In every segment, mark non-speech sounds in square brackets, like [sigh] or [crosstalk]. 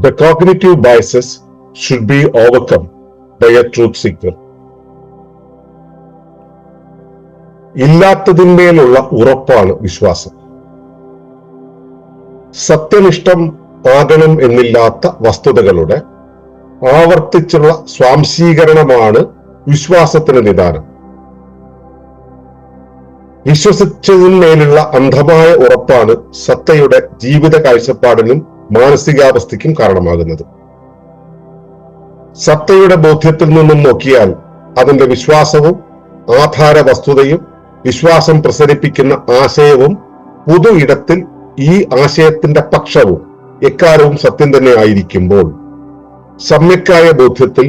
The cognitive biases should be overcome by a truth seeker. ഇല്ലാത്തതിന്മേലുള്ള ഉറപ്പാണ് വിശ്വാസം സത്യനിഷ്ഠം ആകണം എന്നില്ലാത്ത വസ്തുതകളുടെ ആവർത്തിച്ചുള്ള സ്വാംശീകരണമാണ് വിശ്വാസത്തിന് നിദാനം വിശ്വസിച്ചതിന്മേലുള്ള അന്ധമായ ഉറപ്പാണ് സത്തയുടെ ജീവിത കാഴ്ചപ്പാടിനും മാനസികാവസ്ഥയ്ക്കും കാരണമാകുന്നത്. സത്തയുടെ ബോധ്യത്തിൽ നിന്നും നോക്കിയാൽ അതിന്റെ വിശ്വാസവും ആധാര വസ്തുതയും വിശ്വാസം പ്രസരിപ്പിക്കുന്ന ആശയവും പുതു ഇടത്തിൽ ഈ ആശയത്തിന്റെ പക്ഷവും എക്കാലവും സത്യം തന്നെ ആയിരിക്കുമ്പോൾ സമ്യക്കായ ബോധ്യത്തിൽ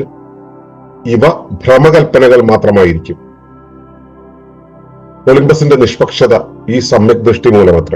ഇവ ഭ്രമകൽപ്പനകൾ മാത്രമായിരിക്കും. ഒളിമ്പസിന്റെ നിഷ്പക്ഷത ഈ സമ്യക് ദൃഷ്ടി മൂലമത്ര.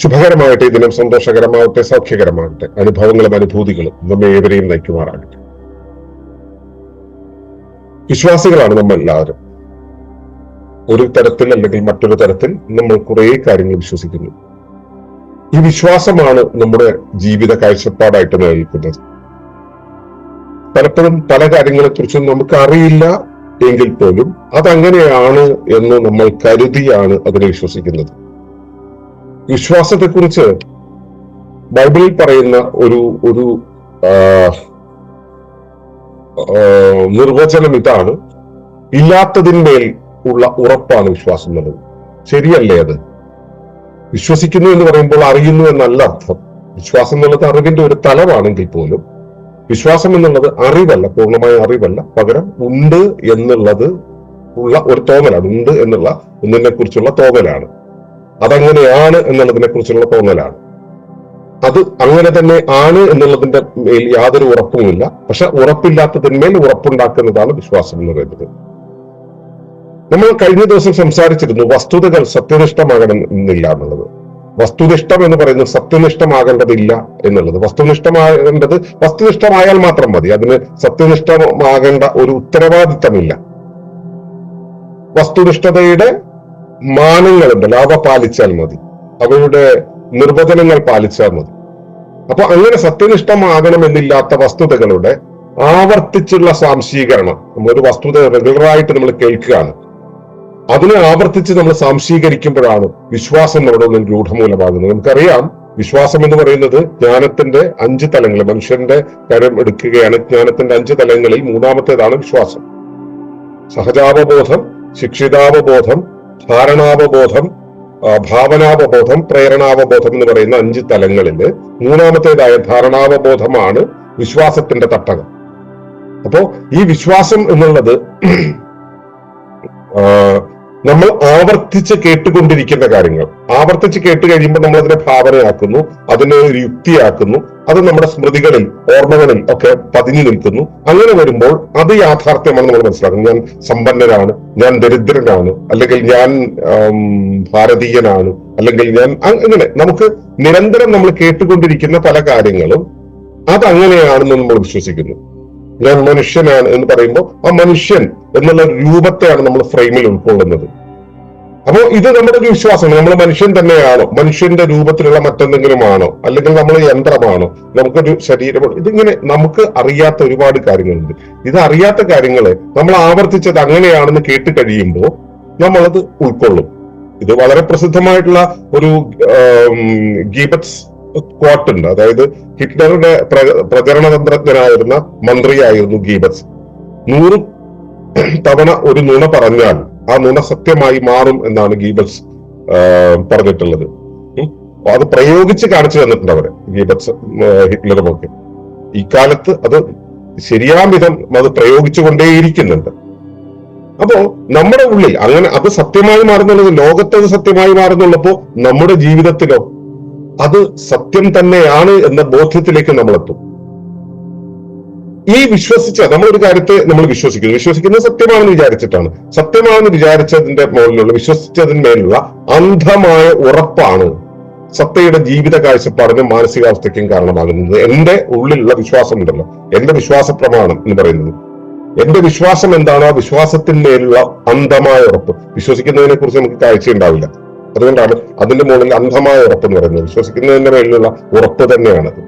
ശുഭകരമാകട്ടെ ഈ ദിനം സന്തോഷകരമാവട്ടെ സൗഖ്യകരമാകട്ടെ അനുഭവങ്ങളും അനുഭൂതികളും നമ്മെ ഏവരെയും നയിക്കുമാറാകട്ടെ. വിശ്വാസികളാണ് നമ്മൾ എല്ലാവരും ഒരു തരത്തിൽ അല്ലെങ്കിൽ മറ്റൊരു തരത്തിൽ നമ്മൾ കുറെ കാര്യങ്ങൾ വിശ്വസിക്കുന്നു. ഈ വിശ്വാസമാണ് നമ്മുടെ ജീവിത കാഴ്ചപ്പാടായിട്ട് നിലനിൽക്കുന്നത്. പലപ്പോഴും പല കാര്യങ്ങളെ കുറിച്ചും നമുക്ക് അറിയില്ല എങ്കിൽ പോലും അതങ്ങനെയാണ് എന്ന് നമ്മൾ കരുതിയാണ് അതിനെ വിശ്വസിക്കുന്നത്. വിശ്വാസത്തെക്കുറിച്ച് ബൈബിളിൽ പറയുന്ന ഒരു ഒരു നിർവചനം ഇതാണ്. ഇല്ലാത്തതിന്മേൽ ഉള്ള ഉറപ്പാണ് വിശ്വാസം എന്നുള്ളത് ശരിയല്ലേ അത്? വിശ്വസിക്കുന്നു എന്ന് പറയുമ്പോൾ അറിയുന്നു എന്നല്ല അർത്ഥം. വിശ്വാസം എന്നുള്ളത് അറിവിന്റെ ഒരു തലമാണെങ്കിൽ പോലും വിശ്വാസം എന്നുള്ളത് അറിവല്ല പൂർണമായ അറിവല്ല. പകരം ഉണ്ട് എന്നുള്ളത് ഉള്ള ഒരു തോന്നലാണ്. ഉണ്ട് എന്നുള്ള ഒന്നിനെ കുറിച്ചുള്ള തോന്നലാണ്. അതങ്ങനെയാണ് എന്നുള്ളതിനെ കുറിച്ചുള്ള തോന്നലാണ്. അത് അങ്ങനെ തന്നെ ആണ് എന്നുള്ളതിന്റെ മേൽ യാതൊരു ഉറപ്പുമില്ല. പക്ഷെ ഉറപ്പില്ലാത്തതിന്മേൽ ഉറപ്പുണ്ടാക്കുന്നതാണ് വിശ്വാസം എന്ന് പറയുന്നത്. നമ്മൾ കഴിഞ്ഞ ദിവസം സംസാരിച്ചിരുന്നു വസ്തുതകൾ സത്യനിഷ്ഠമാകണമെന്നില്ല എന്നുള്ളത്. വസ്തുനിഷ്ഠം എന്ന് പറയുന്നത് സത്യനിഷ്ഠമാകേണ്ടതില്ല എന്നുള്ളത്. വസ്തുനിഷ്ഠമാകേണ്ടത് വസ്തുനിഷ്ഠമായാൽ മാത്രം മതി. അതിന് സത്യനിഷ്ഠമാകേണ്ട ഒരു ഉത്തരവാദിത്തമില്ല. വസ്തുനിഷ്ഠതയുടെ മാനങ്ങളുണ്ടല്ലോ അവ പാലിച്ചാൽ മതി. അവയുടെ നിർവചനങ്ങൾ പാലിച്ചാൽ മതി. അപ്പൊ അങ്ങനെ സത്യനിഷ്ഠമാകണമെന്നില്ലാത്ത വസ്തുതകളുടെ ആവർത്തിച്ചുള്ള സാംശീകരണം. നമ്മളൊരു വസ്തുത റെഗുലറായിട്ട് നമ്മൾ കേൾക്കുകയാണ്. അതിനെ ആവർത്തിച്ച് നമ്മൾ സാംശീകരിക്കുമ്പോഴാണ് വിശ്വാസം നമ്മുടെ ഒന്നും രൂഢമൂലമാകുന്നത്. നമുക്കറിയാം വിശ്വാസം എന്ന് പറയുന്നത് ജ്ഞാനത്തിന്റെ അഞ്ച് തലങ്ങൾ. മനുഷ്യന്റെ കരം എടുക്കുകയാണ് ജ്ഞാനത്തിന്റെ അഞ്ച് തലങ്ങളിൽ മൂന്നാമത്തേതാണ് വിശ്വാസം. സഹജാവബോധം ശിക്ഷിതാവബോധം ധാരണാവബോധം ഭാവനാവബോധം പ്രേരണാവബോധം എന്ന് പറയുന്ന അഞ്ച് തലങ്ങളിൽ മൂന്നാമത്തേതായ ധാരണാവബോധമാണ് വിശ്വാസത്തിന്റെ തട്ടകം. അപ്പോ ഈ വിശ്വാസം എന്നുള്ളത് നമ്മൾ ആവർത്തിച്ച് കേട്ടുകൊണ്ടിരിക്കുന്ന കാര്യങ്ങൾ. ആവർത്തിച്ച് കേട്ട് കഴിയുമ്പോൾ നമ്മൾ അതിനെ ഭാവനയാക്കുന്നു അതിനെ ഒരു യുക്തിയാക്കുന്നു അത് നമ്മുടെ സ്മൃതികളിൽ ഓർമ്മകളിൽ ഒക്കെ പതിഞ്ഞു നിൽക്കുന്നു. അങ്ങനെ വരുമ്പോൾ അത് യാഥാർത്ഥ്യമാണെന്ന് നമ്മൾ മനസ്സിലാക്കുന്നത് ഞാൻ സമ്പന്നനാണ് ഞാൻ ദരിദ്രനാണ് അല്ലെങ്കിൽ ഞാൻ ഭാരതീയനാണ് അല്ലെങ്കിൽ ഞാൻ അങ്ങനെ നമുക്ക് നിരന്തരം നമ്മൾ കേട്ടുകൊണ്ടിരിക്കുന്ന പല കാര്യങ്ങളും അതങ്ങനെയാണെന്ന് നമ്മൾ വിശ്വസിക്കുന്നു. ഞാൻ മനുഷ്യനാണ് എന്ന് പറയുമ്പോൾ ആ മനുഷ്യൻ എന്നുള്ള രൂപത്തെയാണ് നമ്മൾ ഫ്രെയിമിൽ ഉൾക്കൊള്ളുന്നത്. അപ്പോൾ ഇത് നമ്മുടെ ഒരു വിശ്വാസമാണ്. നമ്മൾ മനുഷ്യൻ തന്നെയാണോ? മനുഷ്യന്റെ രൂപത്തിലുള്ള മറ്റെന്തെങ്കിലും ആണോ അല്ലെങ്കിൽ നമ്മൾ യന്ത്രമാണോ? നമുക്കൊരു ശരീരമാണ് ഇതിങ്ങനെ നമുക്ക് അറിയാത്ത ഒരുപാട് കാര്യങ്ങളുണ്ട്. ഇത് അറിയാത്ത കാര്യങ്ങളെ നമ്മൾ ആവർത്തിച്ചത് അങ്ങനെയാണെന്ന് കേട്ട് കഴിയുമ്പോൾ നമ്മളത് ഉൾക്കൊള്ളും. ഇത് വളരെ പ്രസിദ്ധമായിട്ടുള്ള ഒരു ഗീബറ്റ്സ് ക്വാട്ട് ഉണ്ട് അതായത് ഹിറ്റ്ലറുടെ പ്ര- തന്ത്രജ്ഞനായിരുന്ന മന്ത്രിയായിരുന്നു ഗീബസ്. നൂറ് തവണ ഒരു നുണ പറഞ്ഞാൽ ആ നുണ സത്യമായി മാറും എന്നാണ് ഗീബസ് പറഞ്ഞിട്ടുള്ളത്. അത് പ്രയോഗിച്ച് കാണിച്ചു തന്നിട്ടുണ്ട് അവർ ഗീബസ് ഹിറ്റ്ലറും ഒക്കെ ഇക്കാലത്ത് അത് ശരിയാം വിധം അത് പ്രയോഗിച്ചുകൊണ്ടേയിരിക്കുന്നുണ്ട്. അപ്പോ നമ്മുടെ ഉള്ളിൽ അങ്ങനെ അത് സത്യമായി മാറുന്നുള്ളത് ലോകത്ത് അത് സത്യമായി മാറുന്നുള്ളപ്പോ നമ്മുടെ ജീവിതത്തിലോ അത് സത്യം തന്നെയാണ് എന്ന ബോധ്യത്തിലേക്ക് നമ്മൾ എത്തും ഈ വിശ്വസിച്ച നമ്മൾ ഒരു കാര്യത്തെ നമ്മൾ വിശ്വസിക്കുന്നു. വിശ്വസിക്കുന്നത് സത്യമാണെന്ന് വിചാരിച്ചിട്ടാണ്. സത്യമാണെന്ന് വിചാരിച്ചതിന്റെ മുകളിലുള്ള വിശ്വസിച്ചതിന്മേലുള്ള അന്ധമായ ഉറപ്പാണ് സത്തയുടെ ജീവിത കാഴ്ചപ്പാടിനും മാനസികാവസ്ഥയ്ക്കും കാരണമാകുന്നത്. എന്റെ ഉള്ളിലുള്ള വിശ്വാസമുണ്ടല്ലോ. എന്റെ വിശ്വാസ പ്രമാണം എന്ന് പറയുന്നത്. എന്റെ വിശ്വാസം എന്താണ്? ആ വിശ്വാസത്തിന്മേലുള്ള അന്ധമായ ഉറപ്പ്. വിശ്വസിക്കുന്നതിനെ കുറിച്ച് നമുക്ക് കാഴ്ച ഉണ്ടാവില്ല അതുകൊണ്ടാണ് അതിന്റെ മുകളിൽ അന്ധമായ ഉറപ്പ് എന്ന് പറയുന്നത്. വിശ്വസിക്കുന്നതിന്റെ മേലുള്ള ഉറപ്പ് തന്നെയാണത്.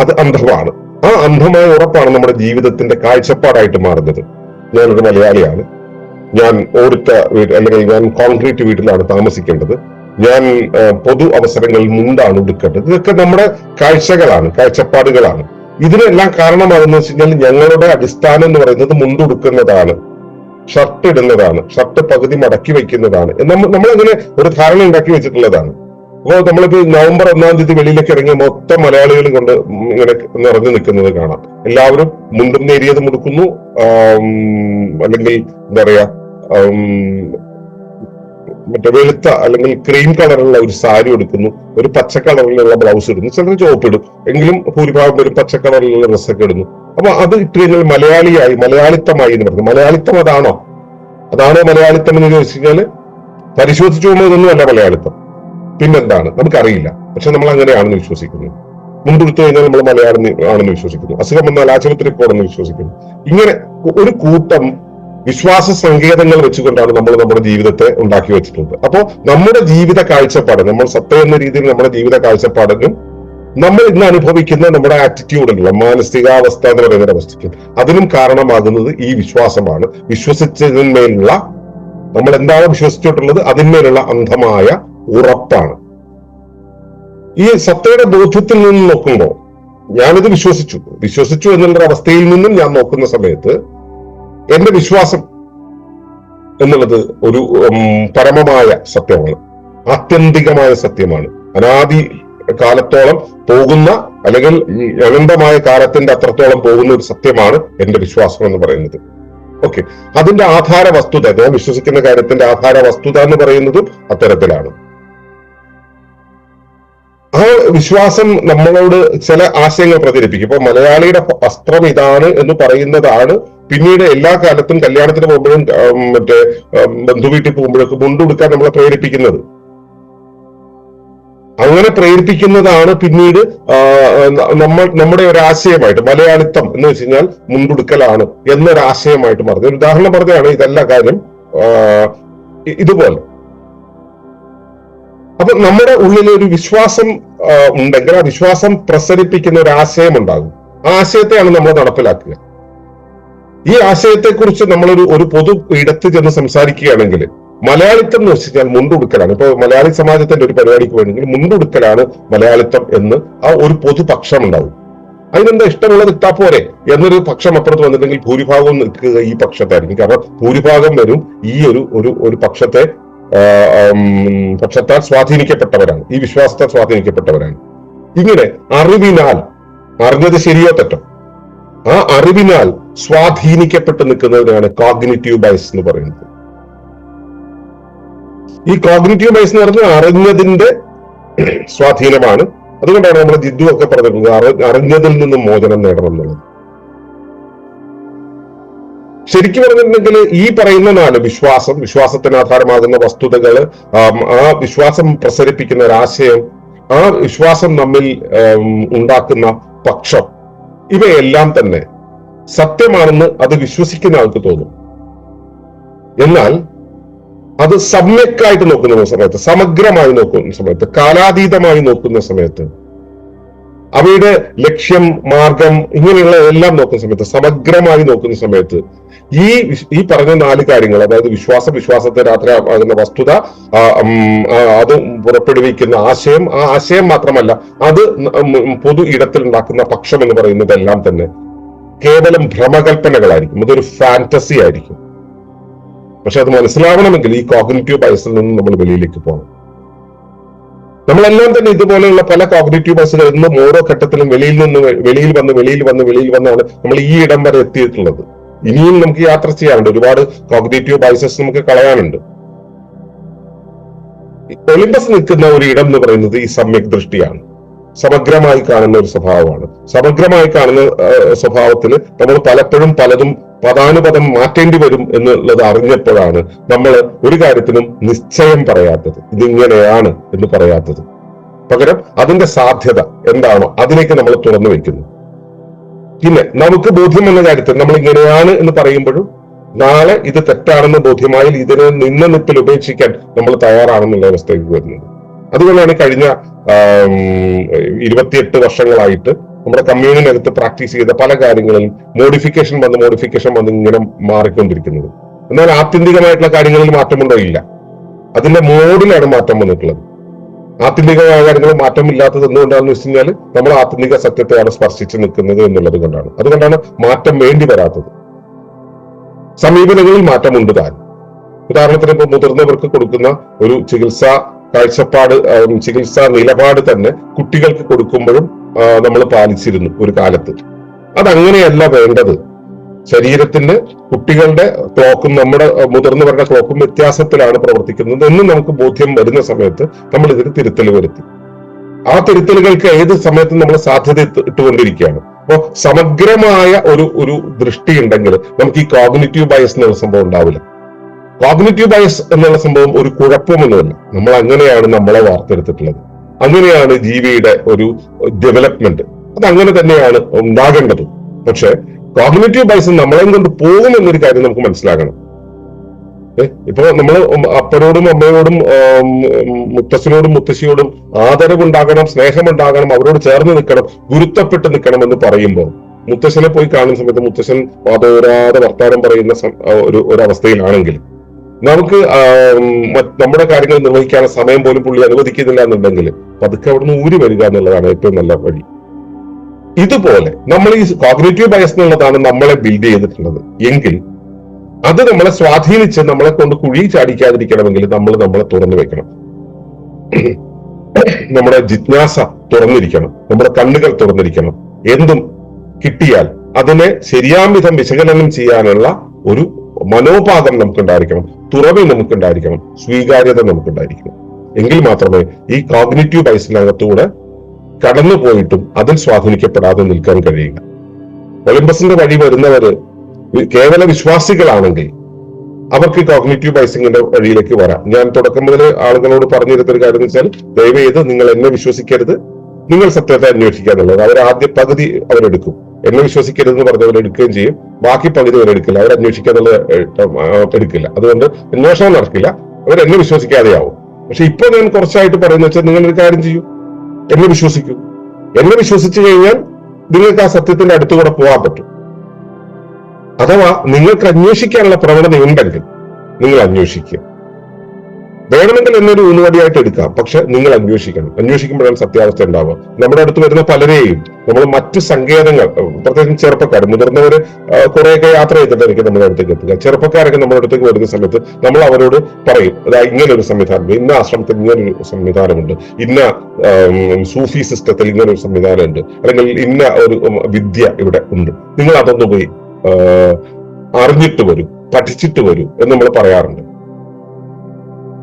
അത് അന്ധമാണ്. ആ അന്ധമായ ഉറപ്പാണ് നമ്മുടെ ജീവിതത്തിന്റെ കാഴ്ചപ്പാടായിട്ട് മാറുന്നത്. ഞാനൊരു മലയാളിയാണ്. ഞാൻ ഓടിട്ട വീട് അല്ലെങ്കിൽ ഞാൻ കോൺക്രീറ്റ് വീട്ടിലാണ് താമസിക്കേണ്ടത്. ഞാൻ പൊതു അവസരങ്ങളിൽ മുണ്ടാണ് ഉടുക്കേണ്ടത്. ഇതൊക്കെ നമ്മുടെ കാഴ്ചകളാണ് കാഴ്ചപ്പാടുകളാണ്. ഇതിനെല്ലാം കാരണമാകുന്ന വെച്ച് കഴിഞ്ഞാൽ ഞങ്ങളുടെ അടിസ്ഥാനം എന്ന് പറയുന്നത് മുണ്ടുടുക്കുന്നതാണ്. ഷർട്ട് ഇടുന്നതാണ്. ഷർട്ട് പകുതി മടക്കി വെക്കുന്നതാണ് നമ്മൾ അങ്ങനെ ഒരു ധാരണ ഉണ്ടാക്കി വെച്ചിട്ടുള്ളതാണ്. അപ്പോൾ നമ്മളിപ്പോ നവംബർ ഒന്നാം തീയതി വെളിയിലേക്ക് ഇറങ്ങിയ മൊത്തം മലയാളികൾ കൊണ്ട് ഇങ്ങനെ നിറഞ്ഞു നിൽക്കുന്നത് കാണാം. എല്ലാവരും മുണ്ടും നേരിയത് മുടുക്കുന്നു അല്ലെങ്കിൽ എന്താ പറയാ മറ്റേ വെളുത്ത അല്ലെങ്കിൽ ക്രീം കളറുള്ള ഒരു സാരി എടുക്കുന്നു ഒരു പച്ച കളറിലുള്ള ബ്ലൗസ് ഇടുന്നു ചിലർ ചുവപ്പ് ഇടും. എങ്കിലും ഭൂരിഭാഗം ഒരു പച്ച കളറിലുള്ള ഡ്രസ്സൊക്കെ ഇടുന്നു. അപ്പൊ അത് ഇട്ട് കഴിഞ്ഞാൽ മലയാളിയായി മലയാളിത്തമായി എന്ന് പറഞ്ഞു. മലയാളിത്തം അതാണോ? അതാണോ മലയാളിത്തം എന്ന് ചോദിച്ചു കഴിഞ്ഞാൽ പരിശോധിച്ചു പോകുമ്പോൾ ഇതൊന്നുമല്ല മലയാളിത്തം. പിന്നെന്താണ്? നമുക്കറിയില്ല. പക്ഷെ നമ്മൾ അങ്ങനെയാണെന്ന് വിശ്വസിക്കുന്നു. മുമ്പെടുത്തു കഴിഞ്ഞാൽ നമ്മൾ മലയാളം ആണെന്ന് വിശ്വസിക്കുന്നു. അസുഖം വന്നാൽ ആശുപത്രി പോകണമെന്ന് വിശ്വസിക്കുന്നു. ഇങ്ങനെ ഒരു കൂട്ടം വിശ്വാസ സങ്കേതങ്ങൾ വെച്ചുകൊണ്ടാണ് നമ്മൾ നമ്മുടെ ജീവിതത്തെ ഉണ്ടാക്കി വെച്ചിട്ടുള്ളത്. അപ്പോൾ നമ്മുടെ ജീവിത കാഴ്ചപ്പാട് നമ്മൾ സത്യം എന്ന രീതിയിൽ നമ്മുടെ ജീവിത കാഴ്ചപ്പാടിനും നമ്മൾ ഇന്ന് അനുഭവിക്കുന്ന നമ്മുടെ ആറ്റിറ്റ്യൂഡിലുള്ള മാനസികാവസ്ഥ എന്ന് പറയുന്ന അവസ്ഥയ്ക്ക് അതിനും കാരണമാകുന്നത് ഈ വിശ്വാസമാണ്. വിശ്വസിച്ചതിന്മേലുള്ള നമ്മൾ എന്താണ് വിശ്വസിച്ചിട്ടുള്ളത്? അതിന്മേലുള്ള അന്ധമായ ഉറപ്പാണ്. ഈ സത്തയുടെ ബോധ്യത്തിൽ നിന്ന് നോക്കുമ്പോൾ ഞാനിത് വിശ്വസിച്ചു. വിശ്വസിച്ചു എന്നുള്ള അവസ്ഥയിൽ നിന്നും ഞാൻ നോക്കുന്ന സമയത്ത് എന്റെ വിശ്വാസം എന്നുള്ളത് ഒരു പരമമായ സത്യമാണ്. ആത്യന്തികമായ സത്യമാണ്. അനാദി കാലത്തോളം പോകുന്ന അല്ലെങ്കിൽ അനന്തമായ കാലത്തിന്റെ അത്രത്തോളം പോകുന്ന ഒരു സത്യമാണ് എന്റെ വിശ്വാസം എന്ന് പറയുന്നത്. ഓക്കെ. അതിന്റെ ആധാര വസ്തുത ഞാൻ വിശ്വസിക്കുന്ന കാര്യത്തിന്റെ ആധാര വസ്തുത എന്ന് പറയുന്നതും അത്തരത്തിലാണ്. ആ വിശ്വാസം നമ്മളോട് ചില ആശയങ്ങൾ പ്രചരിപ്പിക്കും. ഇപ്പൊ മലയാളിയുടെ വസ്ത്രം ഇതാണ് എന്ന് പറയുന്നതാണ് പിന്നീട് എല്ലാ കാലത്തും കല്യാണത്തിന് പോകുമ്പോഴും മറ്റേ ബന്ധു വീട്ടിൽ പോകുമ്പോഴൊക്കെ മുണ്ടുടുക്കാൻ നമ്മളെ പ്രേരിപ്പിക്കുന്നത്. അങ്ങനെ പ്രേരിപ്പിക്കുന്നതാണ് പിന്നീട് നമ്മൾ നമ്മുടെ ഒരു ആശയമായിട്ട് മലയാളിത്തം എന്ന് വെച്ച് കഴിഞ്ഞാൽ മുണ്ടുടുക്കലാണ് എന്നൊരു ആശയമായിട്ട് മാറുന്നത്. ഒരു ഉദാഹരണം പറഞ്ഞതാണ് ഇതല്ല കാര്യം ഇതുപോലെ. അപ്പൊ നമ്മുടെ ഉള്ളിൽ ഒരു വിശ്വാസം ഉണ്ടെങ്കിൽ ആ വിശ്വാസം പ്രസരിപ്പിക്കുന്ന ഒരു ആശയം ഉണ്ടാകും. ആ ആശയത്തെയാണ് നമ്മൾ നടപ്പിലാക്കുക. ഈ ആശയത്തെക്കുറിച്ച് നമ്മളൊരു ഒരു പൊതു ഇടത്ത് ചെന്ന് സംസാരിക്കുകയാണെങ്കിൽ മലയാളിത്തം എന്ന് വെച്ച് കഴിഞ്ഞാൽ മുണ്ടുടുക്കലാണ്. ഇപ്പൊ മലയാളി സമാജത്തിന്റെ ഒരു പരിപാടിക്ക് വേണമെങ്കിൽ മുണ്ടുടുക്കലാണ് മലയാളിത്തം എന്ന് ആ ഒരു പൊതുപക്ഷം ഉണ്ടാവും അതിനെന്താ ഇഷ്ടമുള്ളത് ഇട്ടാ പോരെ എന്നൊരു പക്ഷം അപ്പുറത്ത് വന്നിട്ടുണ്ടെങ്കിൽ ഭൂരിഭാഗവും നിൽക്കുക ഈ പക്ഷത്തായിരിക്കും. കാരണം ഭൂരിഭാഗം വരും ഈ ഒരു ഒരു ഒരു പക്ഷത്തെ പക്ഷത്താൽ സ്വാധീനിക്കപ്പെട്ടവരാണ്. ഈ വിശ്വാസത്താൽ സ്വാധീനിക്കപ്പെട്ടവരാണ്. ഇങ്ങനെ അറിവിനാൽ അറിഞ്ഞത് ശരിയോ തെറ്റോ? ആ അറിവിനാൽ സ്വാധീനിക്കപ്പെട്ട് നിൽക്കുന്നതിനാണ് കോഗ്നിറ്റീവ് ബയസ് എന്ന് പറയുന്നത്. ഈ കോഗ്നിറ്റീവ് ബയസ് എന്ന് പറഞ്ഞാൽ അറിഞ്ഞതിന്റെ സ്വാധീനമാണ്. അതുകൊണ്ടാണ് നമ്മൾ ജിദ്ദു ഒക്കെ പറഞ്ഞിട്ടുള്ളത് അറിഞ്ഞതിൽ നിന്നും മോചനം നേടണം എന്നുള്ളത്. ശരിക്കും പറഞ്ഞിട്ടുണ്ടെങ്കിൽ ഈ പറയുന്ന നാല് വിശ്വാസം വിശ്വാസത്തിന് ആധാരമാകുന്ന വസ്തുതകൾ ആ വിശ്വാസം പ്രസരിപ്പിക്കുന്ന ഒരാശയം ആ വിശ്വാസം നമ്മിൽ ഉണ്ടാക്കുന്ന പക്ഷം ഇവയെല്ലാം തന്നെ സത്യമാണെന്ന് അത് വിശ്വസിക്കുന്ന ആൾക്ക് തോന്നും. എന്നാൽ അത് സമ്യക്കായിട്ട് നോക്കുന്ന സമയത്ത് സമഗ്രമായി നോക്കുന്ന സമയത്ത് കാലാതീതമായി നോക്കുന്ന സമയത്ത് അവയുടെ ലക്ഷ്യം മാർഗം ഇങ്ങനെയുള്ള എല്ലാം നോക്കുന്ന സമയത്ത് സമഗ്രമായി നോക്കുന്ന സമയത്ത് ഈ ഈ പറഞ്ഞ നാല് കാര്യങ്ങൾ അതായത് വിശ്വാസം വിശ്വാസത്തെ രാത്രി അതിന്റെ വസ്തുത അത് പുറപ്പെടുവിക്കുന്ന ആശയം ആ ആശയം മാത്രമല്ല അത് പൊതു ഇടത്തിൽ ഉണ്ടാക്കുന്ന പക്ഷം എന്ന് പറയുന്നതെല്ലാം തന്നെ. കേവലം ഭ്രമകൽപ്പനകളായിരിക്കും. അതൊരു ഫാന്റസി ആയിരിക്കും. പക്ഷെ അത് മനസ്സിലാവണമെങ്കിൽ ഈ കോഗ്നേറ്റീവ് ബയസിൽ നിന്ന് നമ്മൾ വെളിയിലേക്ക് പോകണം. നമ്മളെല്ലാം തന്നെ ഇതുപോലെയുള്ള പല കോഗ്നേറ്റീവ് ബയസുകൾ ഇന്നും ഓരോ ഘട്ടത്തിലും വെളിയിൽ നിന്ന് വെളിയിൽ വന്ന് വെളിയിൽ വന്ന് വെളിയിൽ വന്നാണ് നമ്മൾ ഈ ഇടം വരെ എത്തിയിട്ടുള്ളത്. ഇനിയും നമുക്ക് യാത്ര ചെയ്യാനുണ്ട്. ഒരുപാട് കോഗ്നേറ്റീവ് ബൈസസ് നമുക്ക് കളയാനുണ്ട്. ഒളിമ്പസ് നിൽക്കുന്ന ഒരു ഇടം എന്ന് പറയുന്നത് ഈ സമ്യക് ദൃഷ്ടിയാണ്. സമഗ്രമായി കാണുന്ന ഒരു സ്വഭാവമാണ്. സമഗ്രമായി കാണുന്ന സ്വഭാവത്തിൽ നമ്മൾ പലപ്പോഴും പലതും പദാനുപദം മാറ്റേണ്ടി വരും എന്നുള്ളത് അറിഞ്ഞപ്പോഴാണ് നമ്മൾ ഒരു കാര്യത്തിനും നിശ്ചയം പറയാത്തത്. ഇതിങ്ങനെയാണ് എന്ന് പറയാത്തത്. പകരം അതിന്റെ സാധ്യത എന്താണോ അതിലേക്ക് നമ്മൾ തുറന്നു വെക്കുന്നു. പിന്നെ നമുക്ക് ബോധ്യം എന്ന കാര്യത്തിൽ നമ്മൾ ഇങ്ങനെയാണ് എന്ന് പറയുമ്പോഴും നാളെ ഇത് തെറ്റാണെന്ന് ബോധ്യമായാൽ ഇതിനെ നിന്ന നിപ്പിൽ ഉപേക്ഷിക്കാൻ നമ്മൾ തയ്യാറാണെന്നുള്ള അവസ്ഥയ്ക്ക് വരുന്നത്. അതുകൊണ്ടാണ് കഴിഞ്ഞ ഇരുപത്തിയെട്ട് വർഷങ്ങളായിട്ട് നമ്മുടെ കമ്മ്യൂണിനകത്ത് പ്രാക്ടീസ് ചെയ്ത പല കാര്യങ്ങളിൽ മോഡിഫിക്കേഷൻ വന്ന് മോഡിഫിക്കേഷൻ വന്ന് ഇങ്ങനെ മാറിക്കൊണ്ടിരിക്കുന്നത്. എന്നാൽ ആത്യന്തികമായിട്ടുള്ള കാര്യങ്ങളിൽ മാറ്റമുണ്ടോ ഇല്ല. അതിന്റെ മോഡിലാണ് മാറ്റം വന്നിട്ടുള്ളത്. ആത്യന്തികമായ കാര്യങ്ങൾ മാറ്റമില്ലാത്തത് എന്തുകൊണ്ടാണെന്ന് വെച്ച് കഴിഞ്ഞാൽ നമ്മൾ ആത്യന്തിക സത്യത്തെയാണ് സ്പർശിച്ച് നിൽക്കുന്നത് എന്നുള്ളത് കൊണ്ടാണ്. അതുകൊണ്ടാണ് മാറ്റം വേണ്ടി വരാത്തത്. സമീപനങ്ങളിൽ മാറ്റമുണ്ട് താൻ. ഉദാഹരണത്തിന് ഇപ്പൊ മുതിർന്നവർക്ക് കൊടുക്കുന്ന ഒരു ചികിത്സാ കാഴ്ചപ്പാട് ചികിത്സാ നിലപാട് തന്നെ കുട്ടികൾക്ക് കൊടുക്കുമ്പോഴും നമ്മൾ പാലിച്ചിരുന്നു ഒരു കാലത്ത്. അതങ്ങനെയല്ല വേണ്ടത്. ശരീരത്തിന്റെ കുട്ടികളുടെ ക്ലോക്കും നമ്മുടെ മുതിർന്നവരുടെ ക്ലോക്കും വ്യത്യാസത്തിലാണ് പ്രവർത്തിക്കുന്നത് എന്ന് നമുക്ക് ബോധ്യം വരുന്ന സമയത്ത് നമ്മൾ ഇതിന് തിരുത്തൽ വരുത്തി. ആ തിരുത്തലുകൾക്ക് ഏത് സമയത്തും നമ്മൾ സാധ്യത ഇട്ട് ഇട്ടുകൊണ്ടിരിക്കുകയാണ്. അപ്പോൾ സമഗ്രമായ ഒരു ഒരു ദൃഷ്ടി ഉണ്ടെങ്കിൽ നമുക്ക് ഈ കോഗ്നിറ്റീവ് ബയസ് എന്നുള്ള സംഭവം ഉണ്ടാവില്ല. കോഗ്നിറ്റീവ് ബയസ് എന്നുള്ള സംഭവം ഒരു കുഴപ്പമൊന്നുമില്ല. നമ്മൾ അങ്ങനെയാണ് നമ്മളെ വാർത്തെടുത്തിട്ടുള്ളത്. അങ്ങനെയാണ് ജീവിയുടെ ഒരു ഡെവലപ്മെന്റ്. അത് അങ്ങനെ തന്നെയാണ് ഉണ്ടാകേണ്ടത്. പക്ഷെ കോഗ്നിറ്റീവ് ബയസ് നമ്മളെയും കൊണ്ട് പോകും എന്നൊരു കാര്യം നമുക്ക് മനസ്സിലാക്കണം ഇപ്പോ നമ്മൾ അപ്പനോടും അമ്മയോടും മുത്തശ്ശനോടും മുത്തശ്ശിയോടും ആദരവുണ്ടാകണം സ്നേഹമുണ്ടാകണം അവരോട് ചേർന്ന് നിൽക്കണം ഗുരുത്തപ്പെട്ട് നിൽക്കണം എന്ന് പറയുമ്പോൾ മുത്തശ്ശനെ പോയി കാണുന്ന സമയത്ത് മുത്തശ്ശൻ വാദോരാതെ വർത്താനം പറയുന്ന ഒരു ഒരവസ്ഥയിലാണെങ്കിൽ നമുക്ക് നമ്മുടെ കാര്യങ്ങൾ നിർവഹിക്കാനുള്ള സമയം പോലും പുള്ളി അനുവദിക്കുന്നില്ല എന്നുണ്ടെങ്കിൽ പതുക്കെ അവിടുന്ന് ഊരി വരിക എന്നുള്ളതാണ് ഏറ്റവും നല്ല വഴി. ഇതുപോലെ നമ്മൾ ഈ കോഗ്നേറ്റീവ് ബയസ് എന്നുള്ളതാണ് നമ്മളെ ബിൽഡ് ചെയ്തിട്ടുള്ളത്. എങ്കിൽ അത് നമ്മളെ സ്വാധീനിച്ച് നമ്മളെ കൊണ്ട് കുഴി ചാടിക്കാതിരിക്കണമെങ്കിൽ നമ്മൾ നമ്മളെ തുറന്നു വെക്കണം. [clears throat] നമ്മുടെ ജിജ്ഞാസ തുറന്നിരിക്കണം. നമ്മുടെ കണ്ണുകൾ തുറന്നിരിക്കണം. എന്തും കിട്ടിയാൽ അതിനെ ശരിയാം വിധം വിശകലനം ചെയ്യാനുള്ള ഒരു മനോപാകം നമുക്കുണ്ടായിരിക്കണം. തുറവി നമുക്കുണ്ടായിരിക്കണം. സ്വീകാര്യത നമുക്കുണ്ടായിരിക്കണം. എങ്കിൽ മാത്രമേ ഈ കോഗ്നേറ്റീവ് ബൈസിനകത്തൂടെ കടന്നു പോയിട്ടും അതിൽ സ്വാധീനിക്കപ്പെടാതെ നിൽക്കാൻ കഴിയുക ഒളിമ്പസിന്റെ വഴി വരുന്നവര് കേവല വിശ്വാസികളാണെങ്കിൽ അവർക്ക് കോഗ്നേറ്റീവ് ബൈസിങ്ങിന്റെ വഴിയിലേക്ക് വരാം. ഞാൻ തുടക്കം മുതൽ ആളുകളോട് പറഞ്ഞിരുന്ന ഒരു കാര്യം എന്ന് വെച്ചാൽ ദയവ് ചെയ്ത് നിങ്ങൾ എന്നെ വിശ്വസിക്കരുത്. നിങ്ങൾ സത്യത്തെ അന്വേഷിക്കുക അവർ ആദ്യ പകുതി അവരെടുക്കും. എന്നെ വിശ്വസിക്കരുത് എന്ന് പറഞ്ഞവർ എടുക്കുകയും ചെയ്യും. ബാക്കി പകുതി അവരെടുക്കില്ല. അവർ അന്വേഷിക്കുക എന്നുള്ളത് എടുക്കില്ല. അതുകൊണ്ട് അന്വേഷണം നടക്കില്ല. അവർ എന്നെ വിശ്വസിക്കാതെയാവും. പക്ഷെ ഇപ്പൊ ഞാൻ കുറച്ചായിട്ട് പറയുന്നത് വെച്ചാൽ നിങ്ങൾ ഒരു കാര്യം ചെയ്യൂ. എന്നെ വിശ്വസിക്കൂ. എന്നെ വിശ്വസിച്ചു കഴിഞ്ഞാൽ നിങ്ങൾക്ക് ആ സത്യത്തിന്റെ അടുത്തുകൂടെ പോകാൻ പറ്റും. അഥവാ നിങ്ങൾക്ക് അന്വേഷിക്കാനുള്ള പ്രവണത ഉണ്ടെങ്കിൽ നിങ്ങൾ അന്വേഷിക്കുക. വേണമെങ്കിൽ എന്നൊരു ഊന്നുവടിയായിട്ട് എടുക്കാം. പക്ഷെ നിങ്ങൾ അന്വേഷിക്കണം. അന്വേഷിക്കുമ്പോഴാണ് സത്യാവസ്ഥ ഉണ്ടാവുക. നമ്മുടെ അടുത്ത് വരുന്ന പലരെയും നമ്മൾ മറ്റു സങ്കേതങ്ങൾ പ്രത്യേകിച്ച് ചെറുപ്പക്കാർ മുതിർന്നവർ കുറെയൊക്കെ യാത്ര ചെയ്തിട്ടായിരിക്കും നമ്മുടെ അടുത്തേക്ക് എത്തുക. ചെറുപ്പക്കാരൊക്കെ നമ്മുടെ അടുത്തേക്ക് വരുന്ന സമയത്ത് നമ്മൾ അവരോട് പറയും അതാ ഇങ്ങനൊരു സംവിധാനമുണ്ട് ഇന്ന ആശ്രമത്തിൽ ഇങ്ങനൊരു സംവിധാനമുണ്ട്. ഇന്ന സൂഫി സിസ്റ്റത്തിൽ ഇങ്ങനൊരു സംവിധാനമുണ്ട്. അല്ലെങ്കിൽ ഇന്ന ഒരു വിദ്യ ഇവിടെ ഉണ്ട്. നിങ്ങൾ അതൊന്ന് പോയി അറിഞ്ഞിട്ട് വരും പഠിച്ചിട്ട് വരും എന്ന് നമ്മൾ പറയാറുണ്ട്.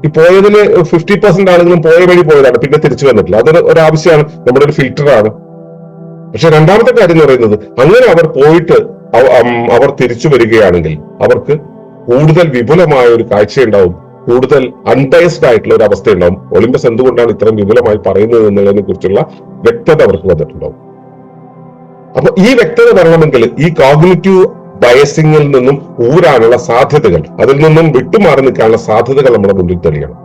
ഈ പോയതിൽ ഫിഫ്റ്റി പെർസെന്റ് ആളുകളും പോയ വഴി പോയതാണ്. പിന്നെ തിരിച്ചു വന്നിട്ടില്ല. അതൊരു ഒരു ആവശ്യമാണ് നമ്മുടെ ഒരു ഫിൽറ്ററാണ്. പക്ഷെ രണ്ടാമത്തെ കാര്യം എന്ന് പറയുന്നത് അങ്ങനെ അവർ പോയിട്ട് അവർ തിരിച്ചു വരികയാണെങ്കിൽ അവർക്ക് കൂടുതൽ വിപുലമായ ഒരു കാഴ്ചയുണ്ടാവും. കൂടുതൽ അൺബയസ്ഡ് ആയിട്ടുള്ള ഒരു അവസ്ഥ ഉണ്ടാവും ഒളിമ്പസ് എന്തുകൊണ്ടാണ് ഇത്രയും വിപുലമായി പറയുന്നത് എന്നുള്ളതിനെ കുറിച്ചുള്ള വ്യക്തത അവർക്ക് വന്നിട്ടുണ്ടാവും. അപ്പൊ ഈ വ്യക്തത വരണമെങ്കിൽ ഈ കോഗ്നിറ്റീവ് ബയസിംഗിൽ നിന്നും ഊരാനുള്ള സാധ്യതകൾ അതിൽ നിന്നും വിട്ടുമാറി നിൽക്കാനുള്ള സാധ്യതകൾ നമ്മുടെ മുന്നിൽ തെളിയണം.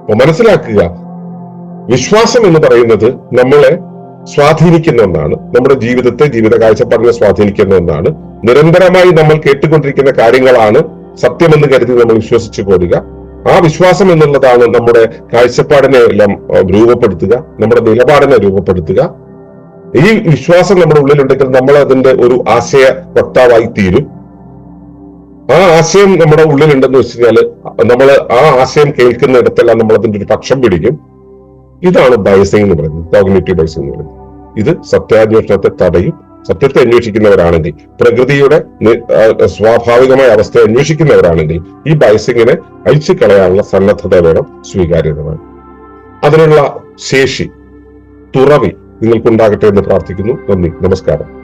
അപ്പൊ മനസ്സിലാക്കുക വിശ്വാസം എന്ന് പറയുന്നത് നമ്മളെ സ്വാധീനിക്കുന്ന ഒന്നാണ് നമ്മുടെ ജീവിതത്തെ ജീവിത കാഴ്ചപ്പാടിനെ സ്വാധീനിക്കുന്ന ഒന്നാണ്. നിരന്തരമായി നമ്മൾ കേട്ടുകൊണ്ടിരിക്കുന്ന കാര്യങ്ങളാണ് സത്യമെന്ന് കരുതി നമ്മൾ വിശ്വസിച്ചു പോരുക. ആ വിശ്വാസം എന്നുള്ളതാണ് നമ്മുടെ കാഴ്ചപ്പാടിനെ എല്ലാം രൂപപ്പെടുത്തുക നമ്മുടെ നിലപാടിനെ രൂപപ്പെടുത്തുക. ഈ വിശ്വാസം നമ്മുടെ ഉള്ളിലുണ്ടെങ്കിൽ നമ്മൾ അതിന്റെ ഒരു ആശയ വക്താവായി തീരും. ആ ആശയം നമ്മുടെ ഉള്ളിലുണ്ടെന്ന് വെച്ച് കഴിഞ്ഞാൽ നമ്മൾ ആ ആശയം കേൾക്കുന്നിടത്തെല്ലാം നമ്മൾ അതിന്റെ ഒരു പക്ഷം പിടിക്കും. ഇതാണ് ബയസിംഗ് എന്ന് പറയുന്നത് കോഗ്നേറ്റീവ് ബയസിംഗ് എന്ന് പറയുന്നത്. ഇത് സത്യാന്വേഷണത്തെ തടയും സത്യത്തെ അന്വേഷിക്കുന്നവരാണെങ്കിൽ പ്രകൃതിയുടെ സ്വാഭാവികമായ അവസ്ഥയെ അന്വേഷിക്കുന്നവരാണെങ്കിൽ ഈ ബയസിങ്ങിനെ അഴിച്ചു കളയാനുള്ള സന്നദ്ധത വേണം സ്വീകാര്യത വേണം. അതിനുള്ള ശേഷി തുറവി നിങ്ങൾക്കുണ്ടാകട്ടെ എന്ന് പ്രാർത്ഥിക്കുന്നു. നന്ദി. നമസ്കാരം.